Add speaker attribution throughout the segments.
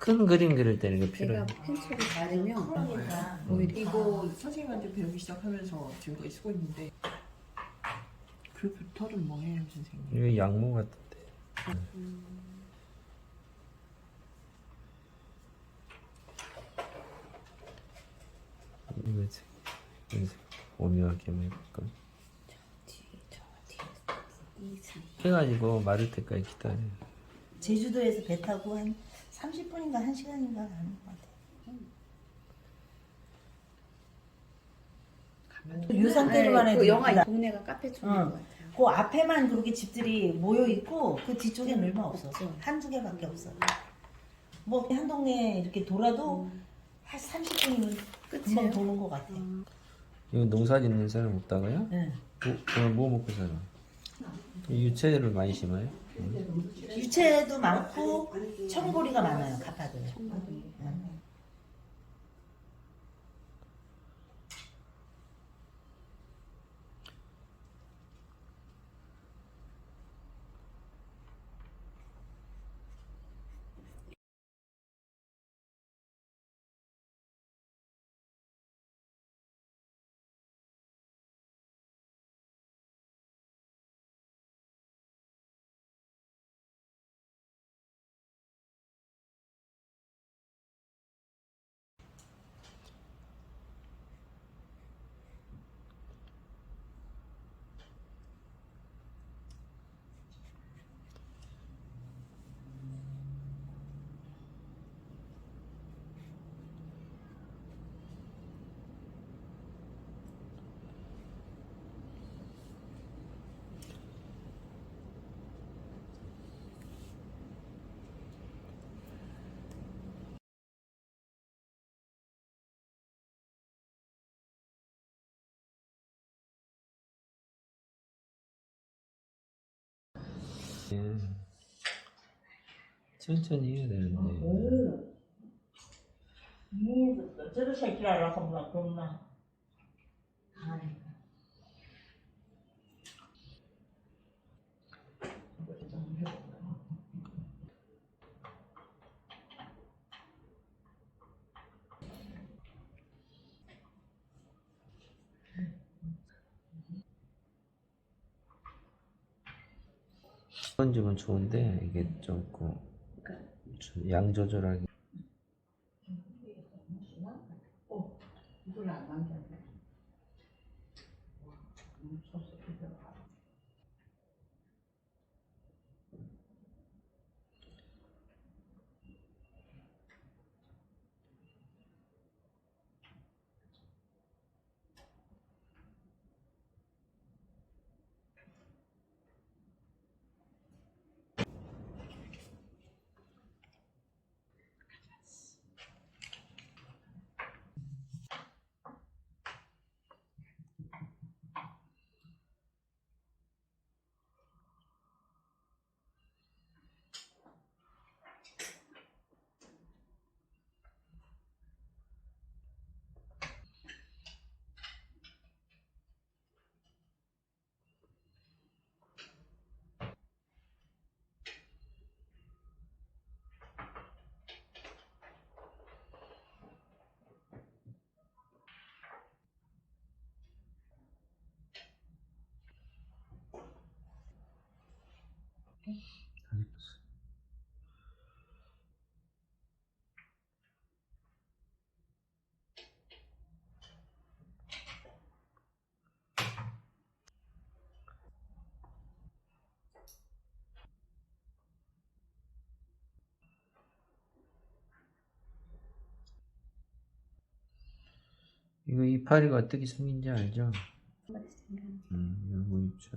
Speaker 1: 큰 그림 그릴 때는 이게 필요해.
Speaker 2: 제가 펜슬을 바르면
Speaker 3: 그러니까
Speaker 2: 오히려
Speaker 3: 이거 선생님한테 배우기 시작하면서 지금까지 쓰고 있는데 글부터는 뭐해요 선생님?
Speaker 1: 이거 양모 같은데. 이거 지- 이거 오묘하게 한번 해볼까?
Speaker 2: 뒤, 저 뒤에 이 사이.
Speaker 1: 해가지고 마를 때까지 기다려.
Speaker 4: 제주도에서 배 타고 한 30분인가 1시간인가 가는 것 같아요. 유산대로만
Speaker 2: 네,
Speaker 4: 해도
Speaker 2: 그 영화
Speaker 4: 이쁘다.
Speaker 2: 동네가 카페 쪽인
Speaker 4: 응.
Speaker 2: 것 같아요.
Speaker 4: 그 앞에만 그렇게 집들이 모여 있고 그 뒤쪽엔 얼마 없어.
Speaker 2: 없죠.
Speaker 4: 한두 개밖에 없어. 뭐 한 동네 이렇게 돌아도
Speaker 2: 음.
Speaker 4: 한 30분이면 금방
Speaker 2: 끝이에요.
Speaker 4: 도는 것 같아.
Speaker 1: 이거 농사 짓는 사람 없다고요?
Speaker 4: 네.
Speaker 1: 뭐, 오늘 뭐 먹고 살아? 유채를 많이 심어요?
Speaker 4: 유채도 많고 청보리가 많아요. 가파도에.
Speaker 2: 청바지.
Speaker 4: 응.
Speaker 1: 예. 천천히 해야 되는데.
Speaker 4: 오. 음, 저도 새끼 알아서 나 그렇나.
Speaker 1: 그런 점은 좋은데 이게 조금 좀양 조절하기.
Speaker 4: 이걸 안 남겼네.
Speaker 1: 이거 이파리가 어떻게 생긴지 알죠?
Speaker 2: 생각.
Speaker 1: 음, 이거 뭐처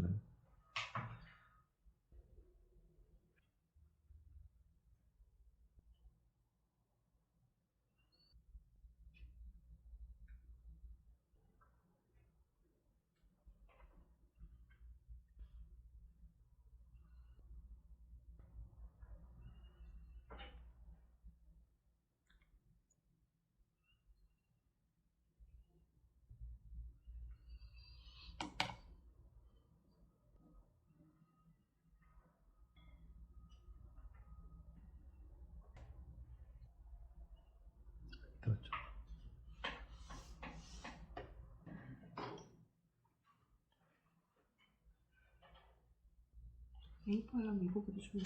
Speaker 3: 페이퍼랑 이거보다 좀.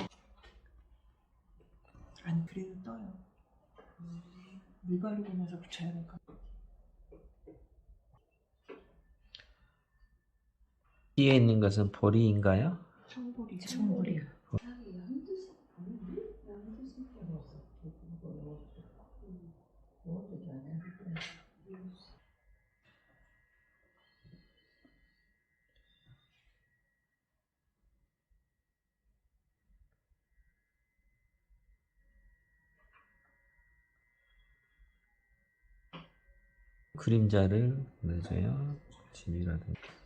Speaker 3: 안 그래도 떠요. 물 바르고 나서 붙여야 될까?
Speaker 1: 뒤에 있는 것은 보리인가요?
Speaker 3: 청보리.
Speaker 2: 청보리.
Speaker 1: 그림자를 내줘요. 집이라든가.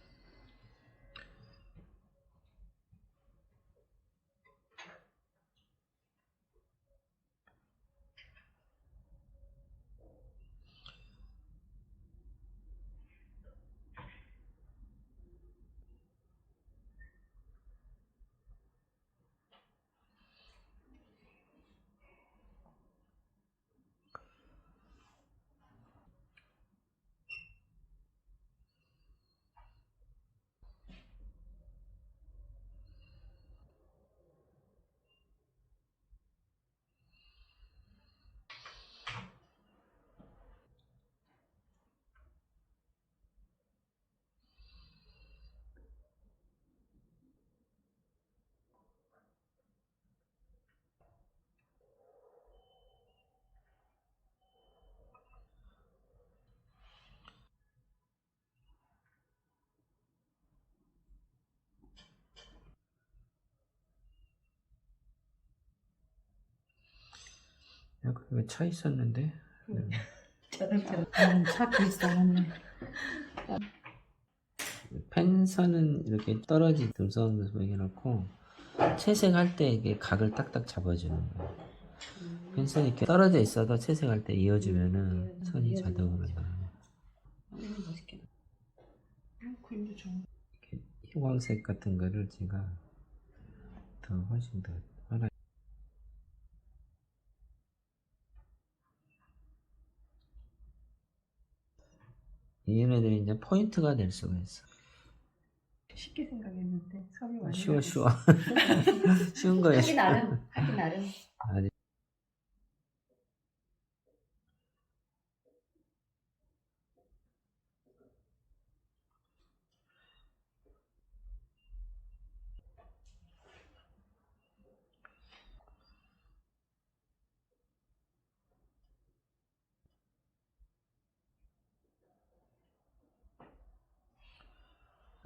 Speaker 1: 약간 이거 차 있었는데.
Speaker 2: 나는 차 비싸겠네.
Speaker 1: 펜선은 이렇게 떨어지 듬성듬성 해놓고 채색할 때 이게 각을 딱딱 잡아주는 거예요. 펜선이 이렇게 떨어져 있어도 채색할 때 이어주면은 선이 자동으로 나와요.
Speaker 2: 맛있겠다.
Speaker 3: 그림도 좀.
Speaker 1: 이렇게 희광색 같은 거를 제가 더 훨씬 더 하나 얘네들이 이제 포인트가 될 수가 있어.
Speaker 3: 쉽게 생각했는데 섬이 많이
Speaker 1: 쉬워. 쉬워 쉬운 거야
Speaker 2: 하기
Speaker 1: 쉬워.
Speaker 2: 나름. 하기 나름.
Speaker 1: 아니,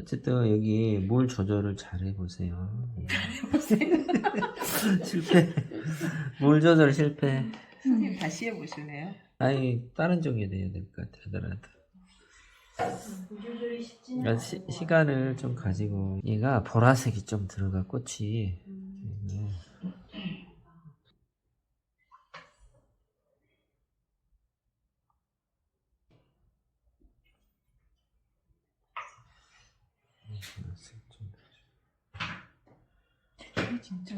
Speaker 1: 어쨌든 여기 물 조절을 잘 해보세요. 실패. 물 조절 실패.
Speaker 3: 선생님 다시 해보실래요?
Speaker 1: 아니 다른 종이 돼야 될 것 같아 하더라도.
Speaker 4: 조절이 쉽지는
Speaker 1: 그러니까 시, 시간을 좀 가지고 얘가 보라색이 좀 들어가 꽃이. 네. 보라색 좀
Speaker 3: 이게 진짜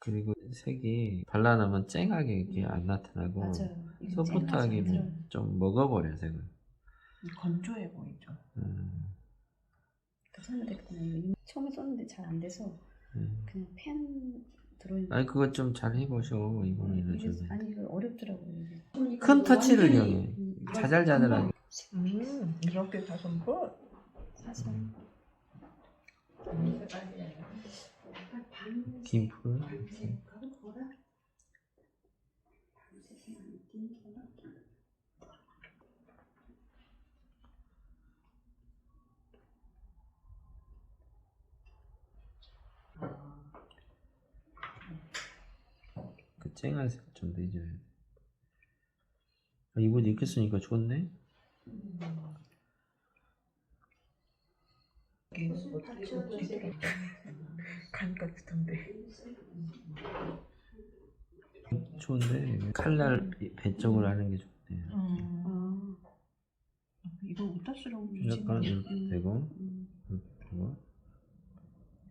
Speaker 1: 그리고 색이 발라놓으면 쨍하게 이렇게 안 나타나고
Speaker 2: 맞아요. 이게
Speaker 1: 소프트하게
Speaker 2: 쨍하지.
Speaker 1: 좀 먹어버려 색을.
Speaker 3: 건조해 보이죠.
Speaker 1: 음,
Speaker 2: 괜찮은데 그냥 처음에 썼는데 잘 안 돼서
Speaker 1: 음.
Speaker 2: 그냥 펜 들어있는.
Speaker 1: 아니 그것 좀잘 해보셔 이번에는
Speaker 2: 이게,
Speaker 1: 좀.
Speaker 2: 아니 이거 어렵더라고요. 이게.
Speaker 1: 큰 터치를 이용해.
Speaker 2: 음,
Speaker 1: 자잘자잘하게.
Speaker 3: 음, 이렇게 다섯 번?
Speaker 2: 사실
Speaker 1: 김풀. 이렇게. 그 쨍한 색 좀 내줘야 돼. 아, 이렇게 쓰니까 좋네.
Speaker 3: 이 게간 같은데.
Speaker 1: 좋은데 칼날 배 쪽으로 하는 게 좋네.
Speaker 3: 음,
Speaker 2: 아,
Speaker 3: 이거 주지?
Speaker 1: 약간 이렇게 되고
Speaker 2: 음.
Speaker 1: 이렇게 되고.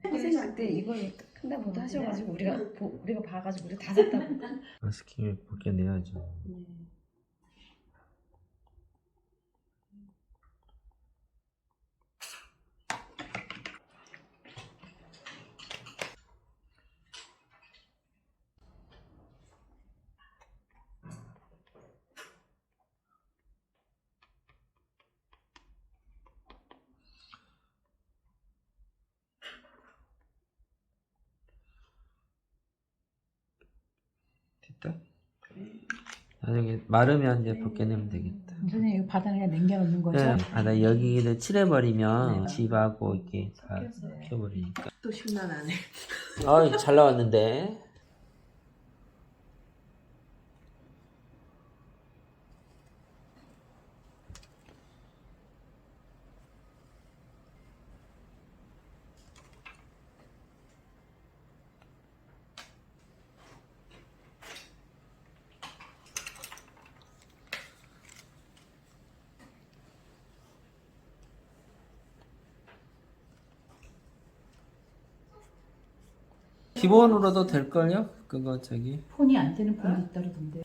Speaker 2: 선생님 그때 이걸 큰다고도 하셔가지고 우리가 보, 우리가 봐가지고 우리가 다 샀다고.
Speaker 1: 마스킹을 벗겨내야죠.
Speaker 2: 네.
Speaker 1: 되겠다. 나중에 마르면 이제 벗겨내면 되겠다.
Speaker 5: 선생님 이거 바닥에 남겨놓는 거죠?
Speaker 1: 네, 아, 나 여기를 칠해버리면 집하고 이렇게 다 섞여버리니까.
Speaker 5: 또 심란하네.
Speaker 1: 아, 잘 나왔는데. 기본으로도 될걸요? 그거 저기
Speaker 5: 폰이 안 되는 폰도 있다 그러던데.